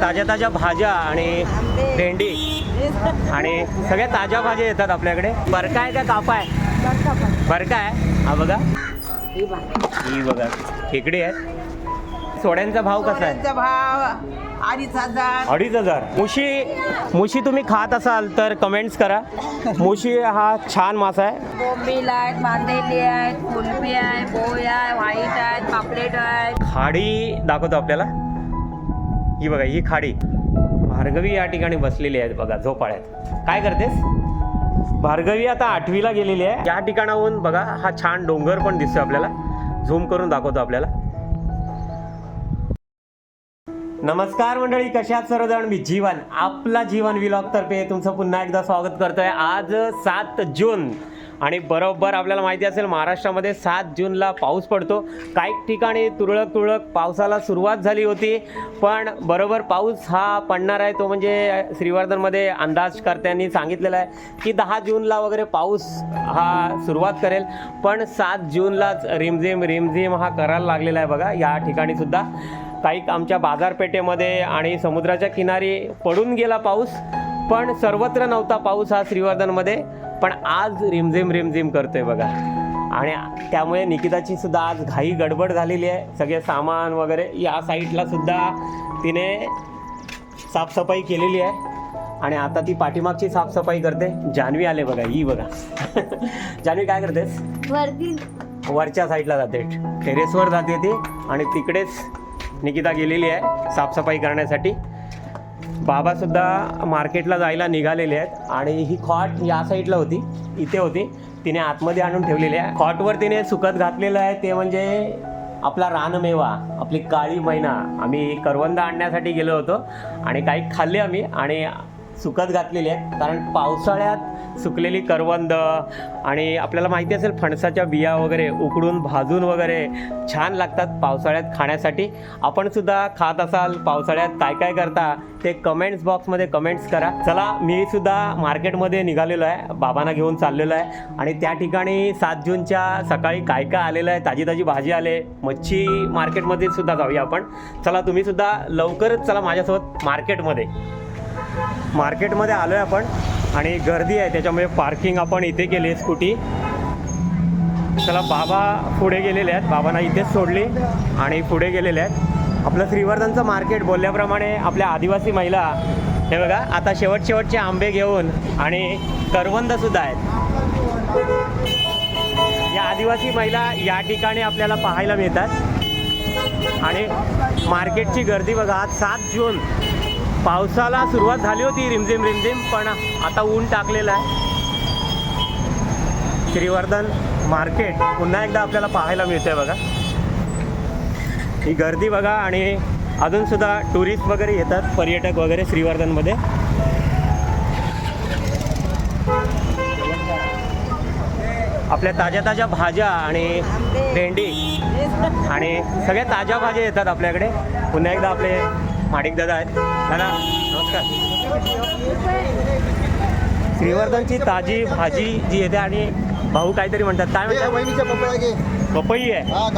ताज्या ताज्या भाज्या आणि भेंडी. आणि सगळ्या ताज्या भाज्या येतात आपल्याकडे. बरका आहे का कापा आहे? बरका आहे? हा बघा. ही बघा. खेकडी आहे. सोड्यांचा भाव कसा आहे? भाव अडीच हजार. अडीच हजार. मुशी मुशी तुम्ही खात असाल तर कमेंट्स करा. मुशी हा छान मासा आहे. बोंबील आहेत मांदेली आहेत कुल्फी आहे पोय आहे व्हाईट आहेत पापलेट आहेत. खाडी दाखवतो आपल्याला. ही बघा ही खाडी भार्गवी या ठिकाणी बसलेली आहे बघा झोपाळ्यात. काय करतेस? भार्गवी आता आठवीला गेलेली आहे. या ठिकाणाहून बघा हा छान डोंगर पण दिसतो आपल्याला. झूम करून दाखवतो आपल्याला. नमस्कार मंडळी कशात सर्वजण? मी जीवन आपला जीवन विलॉग तर्फे तुमचं पुन्हा एकदा स्वागत करतोय. आज सात जून आणि बरोबर आपल्याला माहिती असेल महाराष्ट्रामध्ये सात जूनला पाऊस पडतो. काही ठिकाणी तुरळक तुरळक पावसाला सुरुवात झाली होती पण बरोबर पाऊस हा पडणार आहे. तो म्हणजे श्रीवर्धनमध्ये अंदाजकर्त्यांनी सांगितलेला आहे की दहा जूनला वगैरे पाऊस हा सुरुवात करेल पण सात जूनलाच रिमझिम रिमझिम हा करायला लागलेला आहे बघा. या ठिकाणी सुद्धा काही आमच्या बाजारपेठेमध्ये आणि समुद्राच्या किनारी पडून गेला पाऊस पण सर्वत्र नव्हता पाऊस हा श्रीवर्धनमध्ये. पण आज रिमझिम रिमझिम करतोय बघा. आणि त्यामुळे निकिताची सुद्धा आज घाई गडबड झालेली आहे. सगळे सामान वगैरे या साईडला सुद्धा तिने साफसफाई केलेली आहे. आणि आता ती पाठीमागची साफसफाई करते. जान्हवी आले बघा ही बघा. जान्हवी काय करतेस? वरती. वरच्या साईडला जाते. टेरेसवर जाते ती आणि तिकडेच निकिता गेलेली आहे साफसफाई करण्यासाठी. बाबासुद्धा मार्केटला जायला निघालेले आहेत आणि ही खॉट या साईडला होती इथे होती. तिने आतमध्ये आणून ठेवलेली आहे. खॉटवर तिने सुकत घातलेलं आहे ते म्हणजे आपला रानमेवा आपली काळी मैना. आम्ही करवंद आणण्यासाठी गेलो होतो आणि काही खाल्ले आम्ही आणि सुकत घातलेली आहेत कारण पावसाळ्यात सुकलेली करवंद आणि आपल्याला माहिती असेल फणसाच्या बिया वगैरे उकडून भाजून वगैरे छान लागतात पावसाळ्यात खाण्यासाठी. आपण सुद्धा खात असाल पावसाळ्यात काय काय करता ते कमेंट्स बॉक्समध्ये कमेंट्स करा. चला मी सुद्धा मार्केटमध्ये निघालेलो आहे बाबांना घेऊन चाललेलो आहे. आणि त्या ठिकाणी सात जूनच्या सकाळी काय काय आलेलं आहे ताजी ताजी भाजी आले मच्छी मार्केटमध्ये सुद्धा जाऊया आपण. चला तुम्ही सुद्धा लवकरच चला माझ्यासोबत मार्केटमध्ये. मार्केटमध्ये आलो आहे आपण. आणि गर्दी आहे त्याच्यामुळे पार्किंग आपण इथे केली आहे स्कूटी चला बाबा पुढे गेलेले आहेत. बाबांना इथेच सोडली आणि पुढे गेलेले आहेत. आपलं श्रीवर्धनचं मार्केट बोलल्याप्रमाणे आपल्या आदिवासी महिला हे बघा आता शेवट शेवटचे आंबे घेऊन आणि करवंदसुद्धा आहेत. या आदिवासी महिला या ठिकाणी आपल्याला पाहायला मिळतात. आणि मार्केटची गर्दी बघा आज सात जून. पावसाला सुरुवात झाली होती रिमझिम रिमझिम पण आता ऊन टाकलेलं आहे. श्रीवर्धन मार्केट पुन्हा एकदा आपल्याला पाहायला मिळतंय बघा. ही गर्दी बघा आणि अजून सुद्धा टुरिस्ट वगैरे येतात पर्यटक वगैरे श्रीवर्धनमध्ये. आपल्या ताज्या ताज्या भाज्या आणि भेंडी आणि सगळ्या ताज्या भाज्या येतात आपल्याकडे. पुन्हा एकदा आपले माडिक दादा आहेत. दादा नमस्कार. श्रीवर्धनची ताजी भाजी जी येते आणि भाऊ काहीतरी म्हणतात. काय म्हणतात? पपई आहे. हा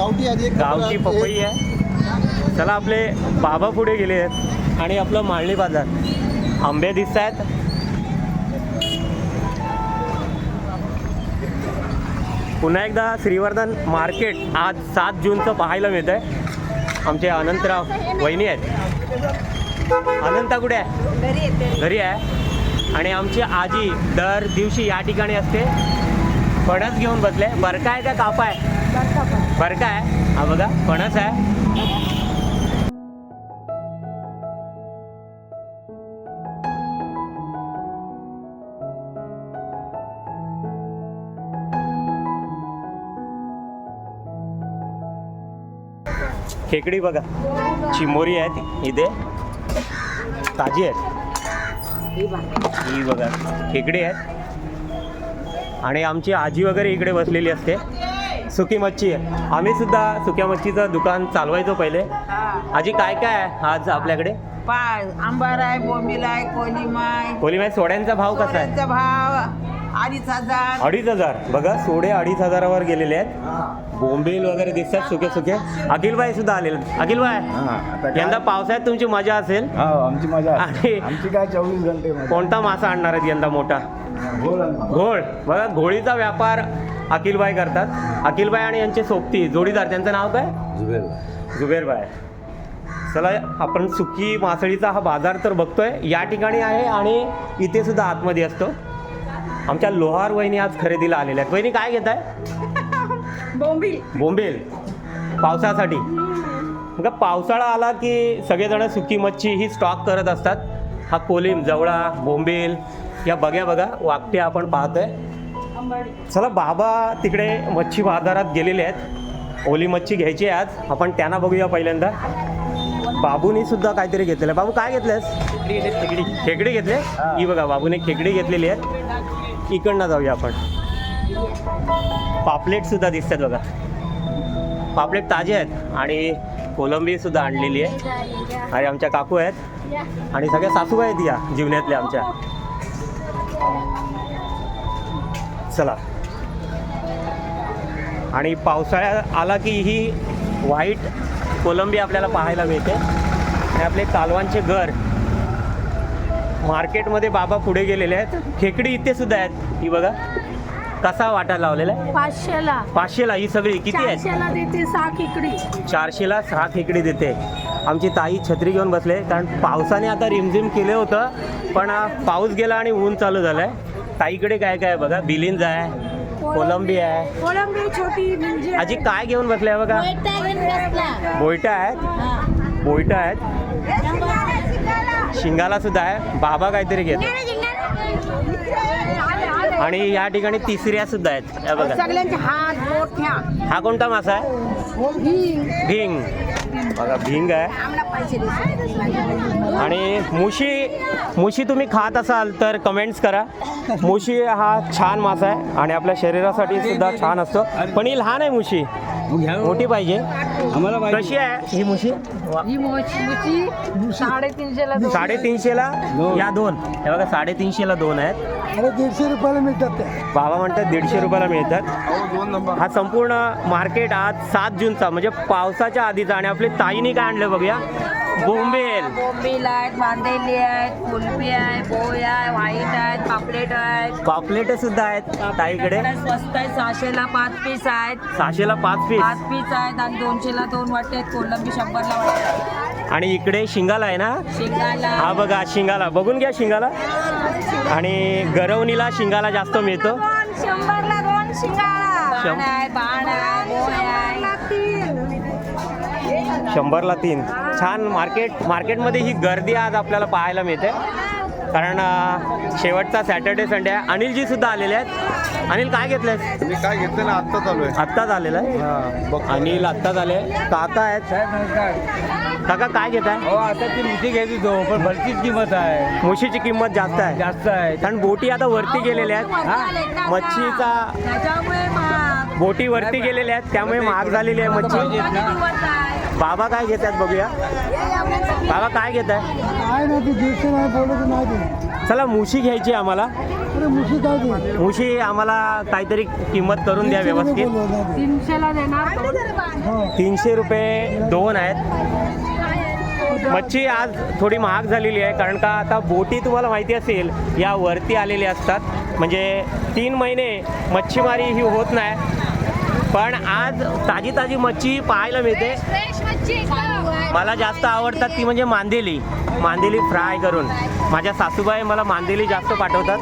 गावठी. पपई आहे. चला आपले बाबा पुढे गेले आहेत. आणि आपलं माळणी बाजार. आंबे दिसत आहेत. पुन्हा एकदा श्रीवर्धन मार्केट आज सात जूनचं पाहायला मिळत आहे आमचे अनंतराव वहिनी आहेत. अनंता कुठे आहे? घरी आहे आणि आमची आजी दर दिवशी या ठिकाणी असते. फणस घेऊन बसले. बरका आहे का कापा आहे? बरका आहे. हा बघा फणस आहे. खेकडी बघा. चिमोरी आहेत इथे. ताजी आहेत. ही बघा खेकडी आहेत. आणि आमची आजी वगैरे इकडे बसलेली असते. सुकी मच्छी आहे. आम्ही सुद्धा सुक्या मच्छीचं दुकान चालवायचो पहिले. आजी काय काय आहे आज आपल्याकडे? पाय आंबार आहे बोंबील आहे कोलिमा आहे. कोली माहिती सोड्यांचा भाव कसा आहे? भाव. अडीच हजार. अडीच हजार. बघा सोडे अडीच हजारावर गेलेले आहेत. बोंबील वगैरे दिसतात सुके सुके अखिलबाई सुद्धा आलेले. आता काय- यंदा पावसाळ्यात तुमची मजा असेल? हा आमची मजा आणि- आमची काय चोवीस घंटे. कोणता मासा आणणार आहेत यंदा मोठा. घोळ बघा घोळीचा व्यापार अखिलबाई करतात. अखिलबाई आणि यांचे सोबती जोडीदार त्यांचं नाव काय? जुबेरबाई. चला आपण सुकी मासळीचा हा बाजार तर बघतोय. या ठिकाणी आहे आणि इथे सुद्धा आतमध्ये असतो. आमच्या लोहार वहिनी आज खरेदीला आलेल्या आहेत. वहिनी काय घेत आहे बोंबील. बोंबेल. पावसासाठी. मग पावसाळा आला की सगळेजण सुकी मच्छी ही स्टॉक करत असतात. हा कोलिम जवळा बोंबेल या बघ्या बघा वाकटे आपण पाहतोय. चला बाबा तिकडे मच्छी बाजारात गेलेले आहेत. ओली मच्छी घ्यायची आहे आज. आपण त्यांना बघूया पहिल्यांदा. बाबूनी सुद्धा काहीतरी घेतलेलं आहे. बाबू काय घेतलंयस? खेकडी खेकडी घेतले? ही बघा बाबूने खेकडी घेतलेली आहे. इकडनं जाऊया आपण. पापलेटसुद्धा दिसतात बघा. पापलेट ताजे आहेत आणि कोलंबी सुद्धा आणलेली आहे. आणि आमच्या काकू आहेत. आणि सगळ्या सासू आहेत या जीवनातल्या आमच्या. चला. आणि पावसाळा आला की ही व्हाईट कोलंबी आपल्याला पाहायला मिळते. आणि आपले कालवांचे घर मार्केटमध्ये बाबा पुढे गेलेले आहेत. खेकडी इथे सुद्धा आहेत. ही बघा. कसा वाटा लावलेला आहे? पाचशेला. पाचशेला ही सगळी किती देते सहा खेकडी. चारशेला सहा खेकडी देते. आमची ताई छत्री घेऊन बसले. कारण पावसाने आता रिमझिम केलं होतं. पण पाऊस गेला आणि ऊन चालू झालंय. ताईकडे काय काय आहे बघा? बिलिंज आहे कोलंबी आहे. कोळंबी छोटी म्हणजे आजी काय घेऊन बसले बघा? बोयटा आहेत? बोयटा आहेत. शिंगाला सुद्धा आहे. बाबा काहीतरी घेत. आणि या ठिकाणी तिसऱ्या सुद्धा आहेत. या बघा. हा कोणता मासा आहे? भिंग. बघा भिंग आहे. आणि मुशी मुशी तुम्ही खात असाल तर कमेंट्स करा. मुशी हा छान मासा आहे आणि आपल्या शरीरासाठी सुद्धा छान असतो. पण ही लहान आहे मुशी. मोठी पाहिजे. कशी आहे? ही मुशी? ही मोची साडेतीनशेला दोन. साडेतीनशेला? या दोन. हे बघा साडेतीनशेला दोन आहेत. अरे दीडशे रुपयाला मिळतात त्या बाबा म्हणतात दीडशे रुपयाला मिळतात. हा संपूर्ण मार्केट आज सात जूनचा म्हणजे पावसाच्या आधीचा आणि आपली ताईने काय आणलं बघूया? बोंबेल बोंबील आहेत बांधेली आहेत कुल्फी आहे बोय आहे व्हाईट आहेत पापलेट आहेत. पापलेट सुद्धा आहेत ताईकडे. स्वस्त आहे सहाशेला पाच पीस आहेत. सहाशेला पाच पीस. पाच पीस आहेत आणि दोनशेला दोन वाटे आहेत कोलंबी शंभरला वाटे आणि इकडे शिंगाला आहे ना? शिंगाला. हा बघा शिंगाला. बघून घ्या शिंगाला. आणि गरवणीला शिंगाला जास्त मिळतो. शंभरला दोन शिंगाळा शंभरला तीन. छान मार्केट मार्केटमध्ये ही गर्दी आज आपल्याला पाहायला मिळते. कारण शेवटचा सॅटर्डे संडे आहे. अनिलजी सुद्धा आलेले आहेत. अनिल काय घेतलंयस? मी काय घेतलं ना आत्ता चालू आहे आत्ताच आलेला आहे? हा बघ अनिल आत्ताच आले. काका आहेत. काका काय घेत आहे हो आता ती मुठी घ्यायची तो पण भरतीच किंमत आहे. मुशीची किंमत जास्त आहे. जास्त आहे. कारण बोटी आता वरती गेलेल्या आहेत. मच्छीचा त्याच्यामुळे महाग. बोटी वरती गेलेल्या आहेत त्यामुळे महाग झालेली आहे मच्छी? बाबा काय घेत आहेत बघूया. बाबा काय घेत आहे काय नाही ते नाही बोलत नाही ते. चला मुशी घ्यायची आहे आम्हाला. अरे मुशी काय ते? मुशी आम्हाला काहीतरी किंमत करून द्या व्यवस्थित. तीनशेला देणार हो. तीनशे रुपये दोन आहेत. मच्छी आज थोडी महाग झालेली आहे कारण का आता बोटी तुम्हाला माहिती असेल या वरती आलेल्या असतात. म्हणजे तीन महिने मच्छीमारी ही होत नाही. पण आज ताजी ताजी मच्छी पाहायला मिळते. मला जास्त आवडतात ती म्हणजे मांदेली. मांदेली फ्राय करून. माझ्या सासूबाई मला मांदेली जास्त पाठवतात.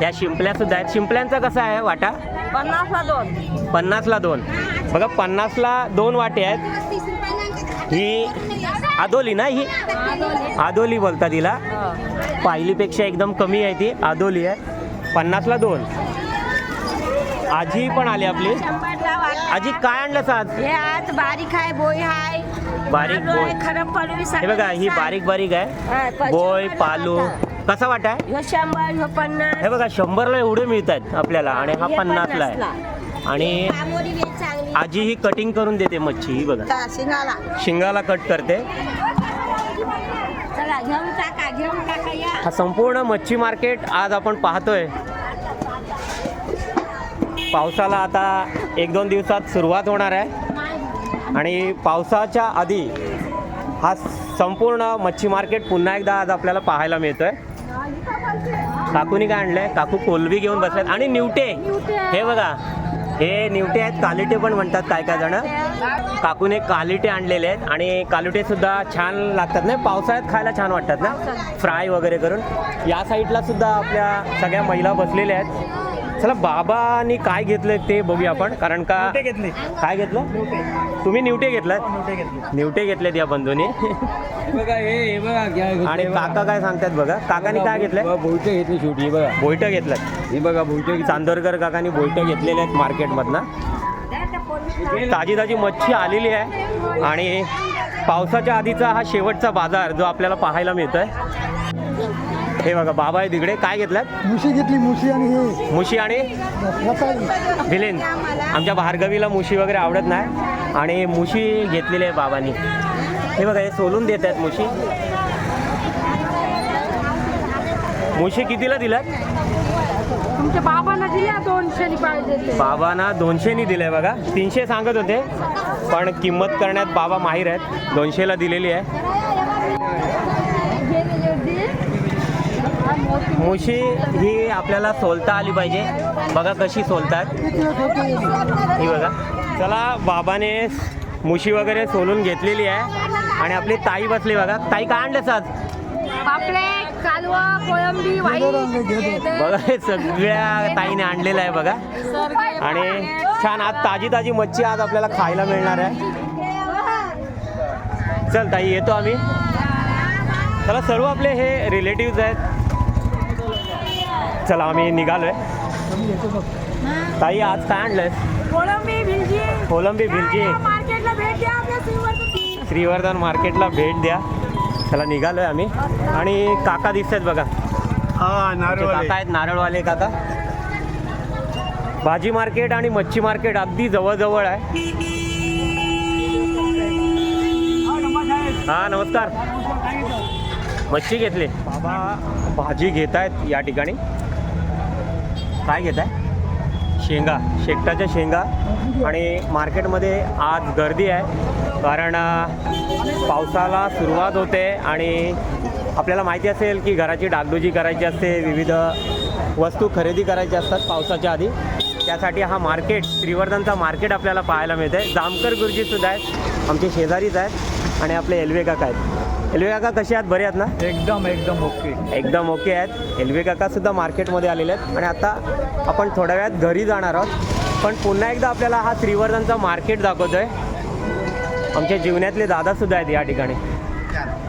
त्या शिंपल्या सुद्धा आहेत. शिंपल्यांचा कसा आहे वाटा? पन्नासला दोन. पन्नासला दोन. बघा पन्नासला दोन वाटे आहेत. ही आदोली ना ही? आदोली बोलतात तिला पाहिलीपेक्षा एकदम कमी आहे ती. आदोली आहे. पन्नासला दोन. आजी पण आली आपली. आजी काय आणलं आज? हे आज बारीक आहे बोई आहे. बारीक बोय खरं पडवी हे बघा ही बारीक बारीक आहे. बोय पालू. कसा वाटा आहे? ह्यो शंभर पन्नास. हे बघा शंभरला एवढे मिळत आहेत आपल्याला आणि हा पन्नासला आहे. आणि आजी ही कटिंग करून देते मच्छी ही बघा. शिंगाला. शिंगाला कट करते. चला चला घेऊन टाका घेऊन टाका या. हा संपूर्ण मच्छी मार्केट आज आपण पाहतोय. पावसाला आता एक दोन दिवसात सुरुवात होणार आहे. आणि पावसाच्या आधी हा संपूर्ण मच्छी मार्केट पुन्हा एकदा आज आपल्याला पाहायला मिळतोय. काकूनी काय आणलंय? काकू कोलबी घेऊन बसल्यात आणि निवटे. हे बघा. हे निवटे आहेत कालिटे पण म्हणतात काय काय जण. काकूने कालिटे आणलेले आहेत आणि कालिटे सुद्धा छान लागतात ना. पावसाळ्यात खायला छान वाटतात ना? फ्राय वगैरे करून. या साईडला सुद्धा आपल्या सगळ्या महिला बसलेल्या आहेत. चला बाबांनी काय घेतलं ते बघूया आपण कारण का घेतले. काय घेतलं? तुम्ही निवटे घेतलात? निवटे घेतलेत या बंधूनी. हे हे घेतलंय आणि. काका काय सांगतात बघा? काकानी काय घेतलंय? बोईटं घेतली हे बघा. बोईटं घेतलं हे बघा बोईटं चांदोरकर काकांनी बोईटं घेतलेले आहेत मार्केटमधनं. ताजी ताजी मच्छी आलेली आहे. आणि पावसाच्या आधीचा हा शेवटचा बाजार जो आपल्याला पाहायला मिळतोय. हे बघा बाबा आहे तिकडे काय घेतलात? मुशी घेतली मुशी आणि हे. मुशी आणि रताळी. भिलेन आमच्या भार्गवीला मुशी वगैरे आवडत नाही. आणि मुशी घेतलेली आहे बाबांनी. हे बघा हे सोलून देत आहेत मुशी. मुशी कितीला दिलात? तुमच्या बाबांना दिल्या दोनशे पाहिजे बाबांना दोनशेनी दिलंय बघा. तीनशे सांगत होते. पण किंमत करण्यात बाबा माहीर आहेत. दोनशेला दिलेली आहे. मुशी ही आपल्याला सोलता आली पाहिजे. बघा कशी सोलतात. ही बघा. चला बाबाने मुशी वगैरे सोलून घेतलेली आहे. आणि आपली ताई बसली बघा. ताई काय आज? आणले घेदर बघा हे सगळ्या ताईने आणलेलं आहे बघा. आणि छान आज ताजी ताजी मच्छी आज आपल्याला खायला मिळणार आहे. चल ताई येतो आम्ही. चला सर्व आपले हे रिलेटिव्ज आहेत. चला आम्ही निघालोय. ताई आज काय आणलंय? कोलंबी भिलजी मार्केटला भेट द्या आपल्या श्रीवर्धन श्रीवर्धन मार्केटला भेट द्या. चला निघालोय आम्ही. आणि काका दिसत आहेत बघा. हा काका आहेत नारळवाले काका. भाजी मार्केट आणि मच्छी मार्केट अगदी जवळजवळ आहे. हा नमस्कार. मच्छी घेतली. बाबा. भाजी घेत आहेत या ठिकाणी. काय घेत आहे? शेंगा शेकटाच्या शेंगा. आणि मार्केटमध्ये आज गर्दी आहे कारण पावसाला सुरुवात होते आणि आपल्याला माहिती असेल की घराची डागडुजी करायची असते विविध वस्तू खरेदी करायच्या असतात पावसाच्या आधी. त्यासाठी हा मार्केट श्रीवर्धनचा मार्केट आपल्याला पाहायला मिळते जामकर गुरुजीसुद्धा आहेत आमचे शेजारीच आहेत आणि आपले एल्वे काका आहेत. एल्वे काका कसे आहेत? बरे आहेत ना? एकदम एकदम ओके. एकदम ओके आहेत. एल्वे काका सुद्धा मार्केटमध्ये आलेले आहेत. आणि आता आपण थोड्या वेळात घरी जाणार आहोत. पण पुन्हा एकदा आपल्याला हा श्रीवर्धनचा मार्केट दाखवतोय. आमच्या जीवनातले दादा सुद्धा आहेत या ठिकाणी.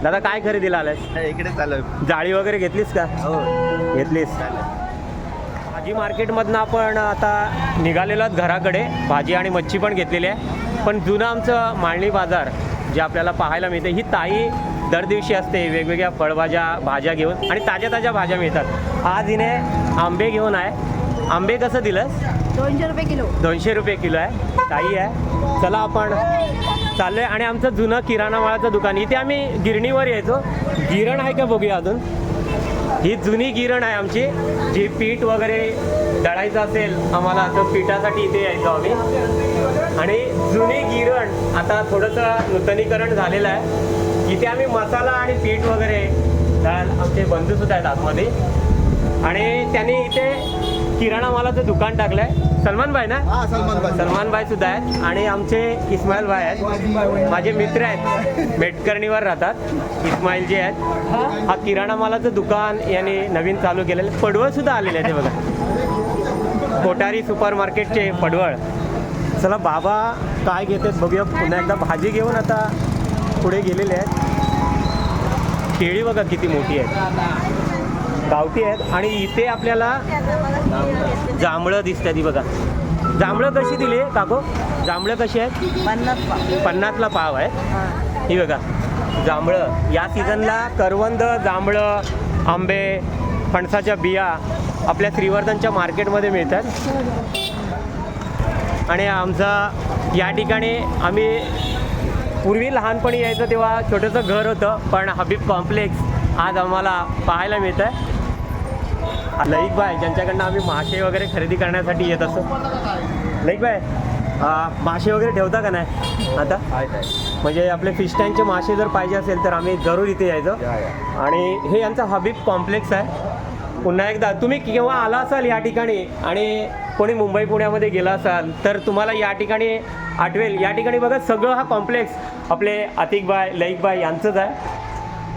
दादा काय खरेदीला आलायस इकडे चालू जाळी वगैरे घेतलीस का? हो. घेतलीस. भाजी मार्केटमधनं आपण आता निघालेलो आहोत घराकडे. भाजी आणि मच्छी पण घेतलेली आहे. पण जुनं आमचं मांडणी बाजार जे आपल्याला पाहायला मिळते ही ताई दर दिवशी असते वेगवेगळ्या फळभाज्या भाज्या घेऊन आणि ताज्या ताज्या भाज्या मिळतात. आज हिने आंबे घेऊन आहे. आंबे कसं दिलंस? दोनशे रुपये किलो. दोनशे रुपये किलो आहे. ताई आहे. चला आपण चाललोय आणि आमचं जुनं किराणा माळाचं दुकान इथे आम्ही गिरणीवर यायचो. गिरण आहे का बघूया अजून? ही जुनी गिरण आहे आमची. जी पीठ वगैरे दळायचं असेल आम्हाला तर पिठासाठी इथे यायचो आम्ही. आणि जुनी गिरण आता थोडंसं नूतनीकरण झालेलं आहे. इथे आम्ही मसाला आणि पीठ वगैरे दळायला आमचे बंधूसुद्धा आहेत आतमध्ये. आणि त्यांनी इथे किराणा मालाचं दुकान टाकलंय. सलमान भाई ना? हा सलमान भाई. सलमान भाई सुद्धा आहेत. आणि आमचे इस्माईल भाई आहेत. माझे मित्र आहेत. मेटकर्णीवर राहतात. इस्माईल जे आहेत. हा. किराणा मालाचं दुकान यांनी नवीन चालू केलेलं पडवळ सुद्धा आलेले आहे ते बघा. कोठारी सुपर मार्केटचे पडवळ. चला बाबा काय घेतात बघूया. पुन्हा एकदा भाजी घेऊन आता पुढे गेलेले आहेत. केळी बघा किती मोठी आहेत. गावठी आहेत. आणि इथे आपल्याला जांभळं दिसतात ती बघा. जांभळं कशी दिली काको? जांभळं कशी आहेत? पन्नासला पाव आहे. ही बघा जांभळं. या सीझनला करवंद जांभळं आंबे फणसाच्या बिया आपल्या श्रीवर्धनच्या मार्केटमध्ये मिळतात. आणि आमचा या ठिकाणी आम्ही पूर्वी लहानपणी यायचं तेव्हा छोटंसं घर होतं पण हबीब कॉम्प्लेक्स आज आम्हाला पाहायला मिळत आहे लईक बाय ज्यांच्याकडनं आम्ही मासे वगैरे खरेदी करण्यासाठी येत असतो. लईक बाय मासे वगैरे ठेवता का नाही? आता? म्हणजे आपले फिश टँकचे मासे जर पाहिजे असेल तर आम्ही जरूर इथे यायचं. आणि हे यांचा हबीब कॉम्प्लेक्स आहे. पुन्हा एकदा तुम्ही केव्हा आला असाल या ठिकाणी? आणि कोणी मुंबई पुण्यामध्ये गेला असाल तर तुम्हाला या ठिकाणी आठवेल. या ठिकाणी बघा सगळं हा कॉम्प्लेक्स आपले अतिकबाय लईकबाय यांचंच आहे.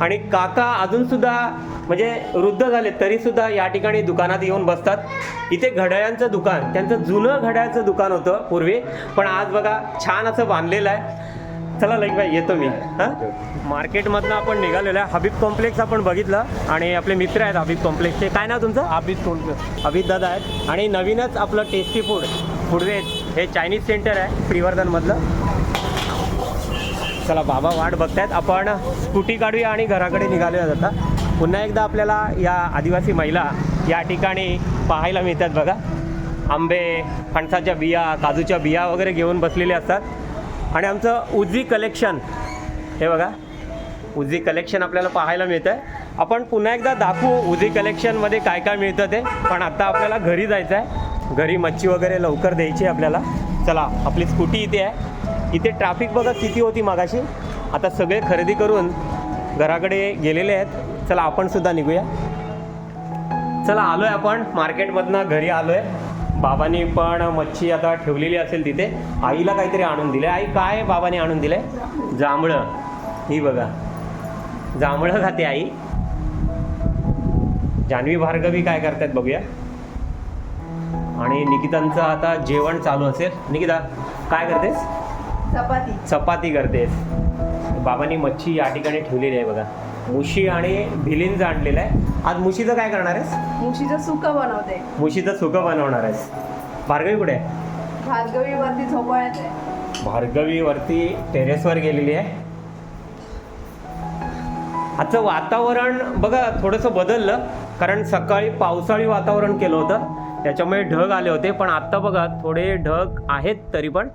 आणि काका अजूनसुद्धा म्हणजे वृद्ध झाले तरीसुद्धा या ठिकाणी दुकानात येऊन बसतात. इथे घड्याळांचं दुकान त्यांचं जुनं घड्याळाचं दुकान होतं पूर्वी. पण आज बघा छान असं बांधलेलं आहे. चला लाईक बाई येतो मी. हां? मार्केटमधनं आपण निघालेलो आहे. हबीब कॉम्प्लेक्स आपण बघितलं आणि आपले मित्र आहेत हबीब कॉम्प्लेक्सचे काय नाव तुमचं? आबिद तोंडकर अभित दादा आहेत. आणि नवीनच आपलं टेस्टी फूड फूडवेज हे चायनीज सेंटर आहे श्रीवर्धनमधलं. चला बाबा वाट बघतायत. आपण स्कूटी काढूया आणि घराकडे निघाले आता. पुन्हा एकदा आपल्याला या आदिवासी महिला या ठिकाणी पाहायला मिळतात बघा. आंबे फणसाच्या बिया काजूच्या बिया वगैरे घेऊन बसलेले असतात. आणि आमचं उजी कलेक्शन हे बघा. उजी कलेक्शन आपल्याला पाहायला मिळतं आहे आपण पुन्हा एकदा दाखवू उजी कलेक्शनमध्ये काय काय मिळतं ते. पण आत्ता आपल्याला घरी जायचं आहे घरी मच्छी वगैरे लवकर द्यायची आहे आपल्याला. चला आपली स्कूटी इथे आहे. इथे ट्रॅफिक बघा किती होती मागाशी? आता सगळे खरेदी करून घराकडे गेलेले आहेत. चला आपण सुद्धा निघूया. चला आलो आहे आपण मार्केटमधनं घरी आलो आहे बाबांनी पण मच्छी आता ठेवलेली असेल तिथे. आईला काहीतरी आणून दिलं आई काय बाबाने आणून दिलं आहे जांभळं. ही बघा. जांभळं खाते आई. जान्हवी भार्गवी काय करतायत बघूया. आणि निकितांचं आता जेवण चालू असेल. निकिता काय करतेस? चपाती. चपाती करतेस. बाबांनी मच्छी या ठिकाणी ठेवलेली आहे बघा. मुशी आणि भिलिंज आणलेलं आहे. आज मुशीचं काय करणार आहेस? मुशीचं सुकं बनवते. मुशीचं सुकं बनवणार आहेस. भार्गवी कुठे आहे? भार्गवी वरती झोपाळ्यात आहे. भार्गवी वरती टेरेसवर गेलेली आहे. आजचं वातावरण बघा थोडंसं बदललं. कारण सकाळी पावसाळी वातावरण केलं होतं. त्याच्यामुळे ढग आले होते. पण आत्ता बघा थोडे ढग आहेत तरी पण.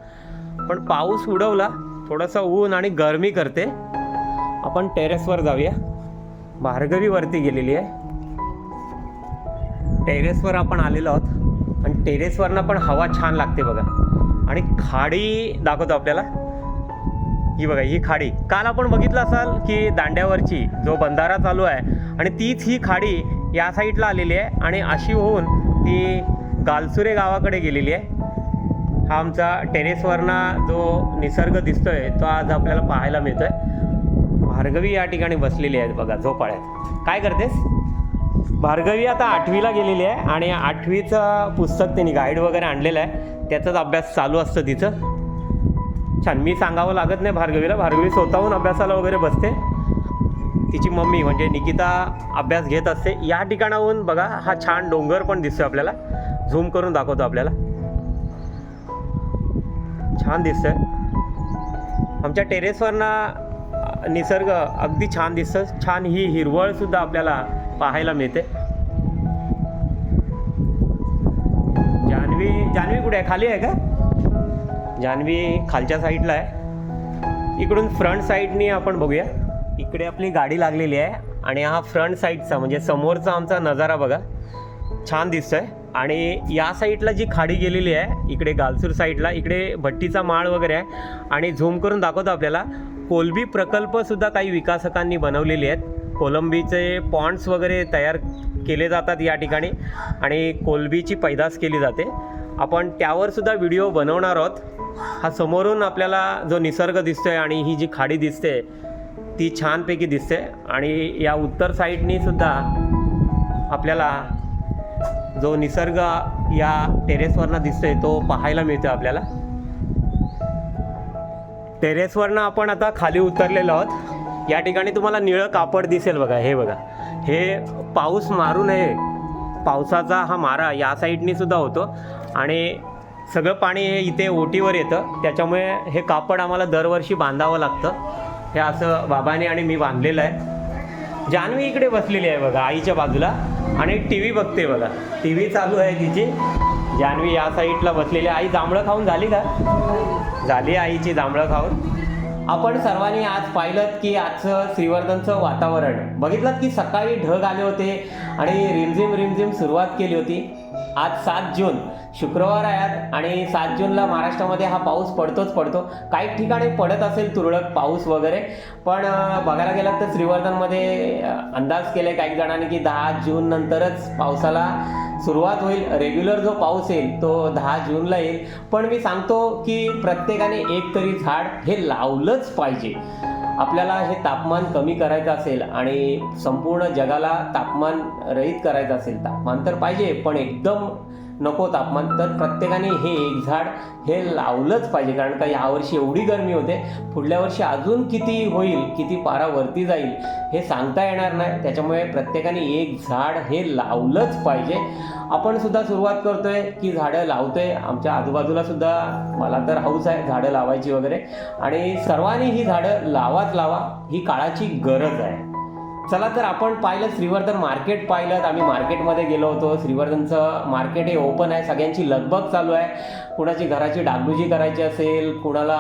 पण पाऊस उडवला. थोडंसं ऊन आणि गरमी करते. आपण टेरेसवर जाऊया. भार्गवी वरती गेलेली आहे. टेरेसवर आपण आलेलो आहोत. आणि टेरेसवरनं पण हवा छान लागते बघा. आणि खाडी दाखवतो आपल्याला. ही बघा ही खाडी. काल आपण बघितलं असाल की दांड्यावरची जो बंधारा चालू आहे आणि तीच ही खाडी या साईडला आलेली आहे आणि अशी होऊन ती गालसुरे गावाकडे गेलेली आहे. हा आमचा टेरेसवरना जो निसर्ग दिसतोय तो आज आपल्याला पाहायला मिळतोय. भार्गवी या ठिकाणी बसलेली आहे बघा झोपाळ्यात. काय करतेस? भार्गवी आता आठवीला गेलेली आहे आणि आठवीचं पुस्तक त्यांनी गाईड वगैरे आणलेलं आहे. त्याचाच अभ्यास चालू असतं तिचं. छान मी सांगावं लागत नाही भार्गवीला. भार्गवी स्वतःहून अभ्यासाला वगैरे बसते. तिची मम्मी म्हणजे निकिता अभ्यास घेत असते. या ठिकाणाहून बघा हा छान डोंगर पण दिसतो आपल्याला. झूम करून दाखवतो आपल्याला. छान दिसतंय. आमच्या टेरेसवरनं निसर्ग अगदी छान दिसतं छान ही हिरवळसुद्धा आपल्याला पाहायला मिळते. जान्हवी जान्हवी कुठे आहे? खाली आहे का? जान्हवी खालच्या साईडला आहे. इकडून फ्रंट साईडनी आपण बघूया. इकडे आपली गाडी लागलेली आहे आणि हा फ्रंट साईडचा म्हणजे समोरचा आमचा नजारा बघा. छान दिसतोय. आणि या साईडला जी खाडी गेलेली आहे इकडे गालसूर साईडला इकडे भट्टीचा माळ वगैरे आहे. आणि झूम करून दाखवतो आपल्याला. कोलबी प्रकल्पसुद्धा काही विकासकांनी बनवलेले आहेत. कोलंबीचे पॉन्ड्स वगैरे तयार केले जातात या ठिकाणी आणि कोलंबीची पैदास केली जाते. आपण त्यावरसुद्धा व्हिडिओ बनवणार आहोत. हा समोरून आपल्याला जो निसर्ग दिसतो आहे आणि ही जी खाडी दिसते ती छानपैकी दिसते आणि या उत्तर साईडनी सुद्धा आपल्याला जो निसर्ग या टेरेसवरनं दिसतोय तो पाहायला मिळतो आपल्याला. टेरेसवरनं आपण आता खाली उतरलेलो आहोत. या ठिकाणी तुम्हाला निळं कापड दिसेल बघा हे बघा. हे पाऊस मारू नये. पावसाचा हा मारा या साईडनी सुद्धा होतो. आणि सगळं पाणी हे इथे ओटीवर येतं. त्याच्यामुळे हे कापड आम्हाला दरवर्षी बांधावं लागतं. हे असं बाबाने आणि मी बांधलेलं आहे. जान्हवी इकडे बसलेली आहे बघा आईच्या बाजूला. आणि टी व्ही बघते बघा. टी व्ही चालू आहे तिची. जान्हवी या साईडला बसलेली आई जांभळं खाऊन झाली का? झाली आईची जांभळं खाऊन. आपण सर्वांनी आज पाहिलं की आजचं श्रीवर्धनचं वातावरण. बघितलं की सकाळी ढग आले होते आणि रिमझिम रिमझिम सुरुवात केली होती. आज सात जून. शुक्रवार आहेत आणि सात जूनला महाराष्ट्रामध्ये हा पाऊस पडतोच पडतो. काही ठिकाणी पडत असेल तुरळक पाऊस वगैरे पण बघायला गेलं तर श्रीवर्धनमध्ये अंदाज केले काही जणांनी की दहा जून नंतरच पावसाला सुरुवात होईल. रेग्युलर जो पाऊस येईल तो दहा जूनला येईल. पण मी सांगतो की प्रत्येकाने एक तरी झाड हे लावलंच पाहिजे. आपल्याला हे तापमान कमी करायचं असेल आणि संपूर्ण जगाला तापमान रहित करायचं असेल तापमान तर पाहिजे पण एकदम नको तापमान. तर प्रत्येकाने हे एक झाड हे लावलंच पाहिजे. कारण का यावर्षी एवढी गरमी होते. पुढल्या वर्षी अजून किती होईल किती पारा वरती जाईल हे सांगता येणार नाही. त्याच्यामुळे प्रत्येकाने एक झाड हे लावलंच पाहिजे. आपण सुद्धा सुरुवात करतोय की झाडं लावतोय. आमच्या आजूबाजूला सुद्धा मला तर हौस आहे झाडं लावायची वगैरे. आणि सर्वांनी ही झाडं लावाच लावा ही काळाची गरज आहे. चला तर आपण पाहिलं श्रीवर्धन मार्केट पाहिलं आम्ही मार्केटमध्ये गेलो होतो. श्रीवर्धनचं मार्केट हे ओपन आहे. सगळ्यांची लगबग चालू आहे. कुणाची घराची डागडुजी करायची असेल कुणाला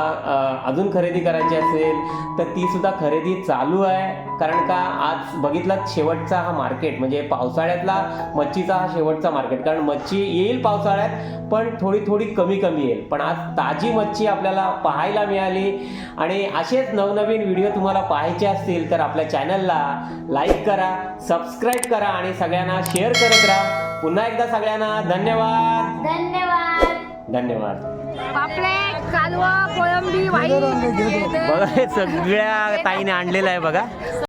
अजून खरेदी करायची असेल तर ती सुद्धा खरेदी चालू आहे. कारण का आज बघितलं शेवटचा हा मार्केट म्हणजे पावसाळ्यातला मच्छीचा हा शेवटचा मार्केट कारण मच्छी येईल पावसाळ्यात पण थोडी थोडी कमी कमी येईल. पण आज ताजी मच्छी आपल्याला पाहायला मिळाली. आणि असेच नवनवीन व्हिडिओ तुम्हाला पाहायचे असतील तर आपल्या चॅनलला लाईक करा सबस्क्राईब करा आणि सगळ्यांना शेअर करत राहा. पुन्हा एकदा सगळ्यांना धन्यवाद. धन्यवाद. धन्यवाद. पापलेट कालवा कोळंबी वाई. बघा हे सगळ्या ताईने आणलेलं आहे बघा.